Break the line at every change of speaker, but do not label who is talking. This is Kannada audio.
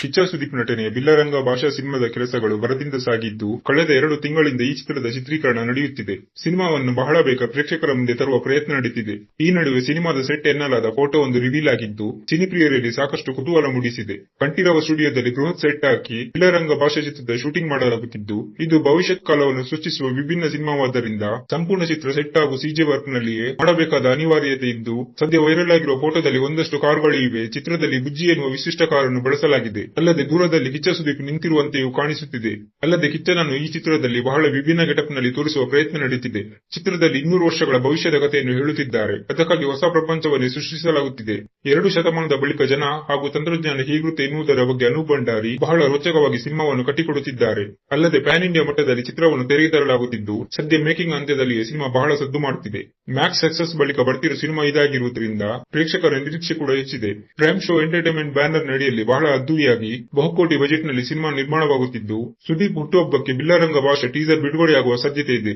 ಕಿಚ್ಚ ಸುದೀಪ್ ನಟನೆಯ ಬಿಲ್ಲರಂಗ ಭಾಷಾ ಸಿನಿಮಾದ ಕೆಲಸಗಳು ಭರದಿಂದ ಸಾಗಿದ್ದು, ಕಳೆದ ಎರಡು ತಿಂಗಳಿಂದ ಈ ಚಿತ್ರದ ಚಿತ್ರೀಕರಣ ನಡೆಯುತ್ತಿದೆ. ಸಿನಿಮಾವನ್ನು ಬಹಳ ಬೇಗ ಪ್ರೇಕ್ಷಕರ ಮುಂದೆ ತರುವ ಪ್ರಯತ್ನ ನಡೆದಿದೆ. ಈ ನಡುವೆ ಸಿನಿಮಾದ ಸೆಟ್ ಎನ್ನಲಾದ ಫೋಟೋ ಒಂದು ರಿವೀಲ್ ಆಗಿದ್ದು, ಸಿನಿಪ್ರಿಯರಲ್ಲಿ ಸಾಕಷ್ಟು ಕುತೂಹಲ ಮೂಡಿಸಿದೆ. ಕಂಠೀರವ ಸ್ಟುಡಿಯೋದಲ್ಲಿ ಬೃಹತ್ ಸೆಟ್ ಹಾಕಿ, ಬಿಲ್ಲರಂಗ ಭಾಷಾ ಚಿತ್ರದ ಶೂಟಿಂಗ್ ಮಾಡಲಾಗುತ್ತಿದ್ದು, ಇದು ಭವಿಷ್ಯತ್ ಕಾಲವನ್ನು ಸೃಷ್ಟಿಸುವ ವಿಭಿನ್ನ ಸಿನಿಮಾವಾದ್ದರಿಂದ, ಸಂಪೂರ್ಣ ಚಿತ್ರ ಸೆಟ್ ಹಾಗೂ ಸಿಜೆ ವರ್ಕ್ ನಲ್ಲಿಯೇ ಮಾಡಬೇಕಾದ ಅನಿವಾರ್ಯತೆ ಇದ್ದು, ಸದ್ಯ ವೈರಲ್ ಆಗಿರುವ ಫೋಟೋದಲ್ಲಿ ಒಂದಷ್ಟು ಕಾರುಗಳು ಇವೆ ಚಿತ್ರದಲ್ಲಿ ಬುಜ್ಜಿ ಎನ್ನುವ ವಿಶಿಷ್ಟ ಕಾರನ್ನು ಬಳಸಲಾಗಿದೆ. ಅಲ್ಲದೆ ದೂರದಲ್ಲಿ ಕಿಚ್ಚ ನಿಂತಿರುವಂತೆಯೂ ಕಾಣಿಸುತ್ತಿದೆ. ಅಲ್ಲದೆ ಕಿಚ್ಚನನ್ನು ಈ ಚಿತ್ರದಲ್ಲಿ ಬಹಳ ವಿಭಿನ್ನ ಗೆಟಪ್ನಲ್ಲಿ ತೋರಿಸುವ ಪ್ರಯತ್ನ ನಡೆಯುತ್ತಿದೆ. ಚಿತ್ರದಲ್ಲಿ ಇನ್ನೂರು ವರ್ಷಗಳ ಭವಿಷ್ಯದ ಕಥೆಯನ್ನು ಹೇಳುತ್ತಿದ್ದಾರೆ. ಅದಕ್ಕಾಗಿ ಹೊಸ ಪ್ರಪಂಚವನ್ನೇ ಸೃಷ್ಟಿಸಲಾಗುತ್ತಿದೆ. ಎರಡು ಶತಮಾನದ ಬಳಿಕ ಜನ ಹಾಗೂ ತಂತ್ರಜ್ಞಾನ ಹೀಗುತ್ತೆ ಎನ್ನುವುದರ ಬಗ್ಗೆ ಅನೂಪ್ ಭಂಡಾರಿ ಬಹಳ ರೋಚಕವಾಗಿ ಸಿನಿಮಾವನ್ನು ಕಟ್ಟಿಕೊಡುತ್ತಿದ್ದಾರೆ. ಅಲ್ಲದೆ ಪ್ಯಾನ್ ಇಂಡಿಯಾ ಮಟ್ಟದಲ್ಲಿ ಚಿತ್ರವನ್ನು ತೆರೆಗೆ ತರಲಾಗುತ್ತಿದ್ದು ಸದ್ಯ ಮೇಕಿಂಗ್ ಹಂತದಲ್ಲಿಯೇ ಸಿನಿಮಾ ಬಹಳ ಸದ್ದು ಮಾಡುತ್ತಿದೆ. ಮ್ಯಾಕ್ಸ್ ಸಕ್ಸಸ್ ಬಳಿಕ ಬರ್ತಿರುವ ಸಿನಿಮಾ ಇದಾಗಿರುವುದರಿಂದ ಪ್ರೇಕ್ಷಕರ ನಿರೀಕ್ಷೆ ಕೂಡ ಹೆಚ್ಚಿದೆ. ಪ್ರೈಮ್ ಶೋ ಎಂಟರ್ಟೈನ್ಮೆಂಟ್ ಬ್ಯಾನರ್ ನಡಿಯಲ್ಲಿ ಬಹಳ ಅದ್ದೂರಿಯಾಗಿ ಬಹುಕೋಟಿ ಬಜೆಟ್ನಲ್ಲಿ ಸಿನಿಮಾ ನಿರ್ಮಾಣವಾಗುತ್ತಿದ್ದು, ಸುದೀಪ್ ಹುಟ್ಟುಹಬ್ಬಕ್ಕೆ ಬಿಲ್ಲರಂಗ ಭಾಷೆ ಟೀಸರ್ ಬಿಡುಗಡೆಯಾಗುವ ಸಾಧ್ಯತೆ ಇದೆ.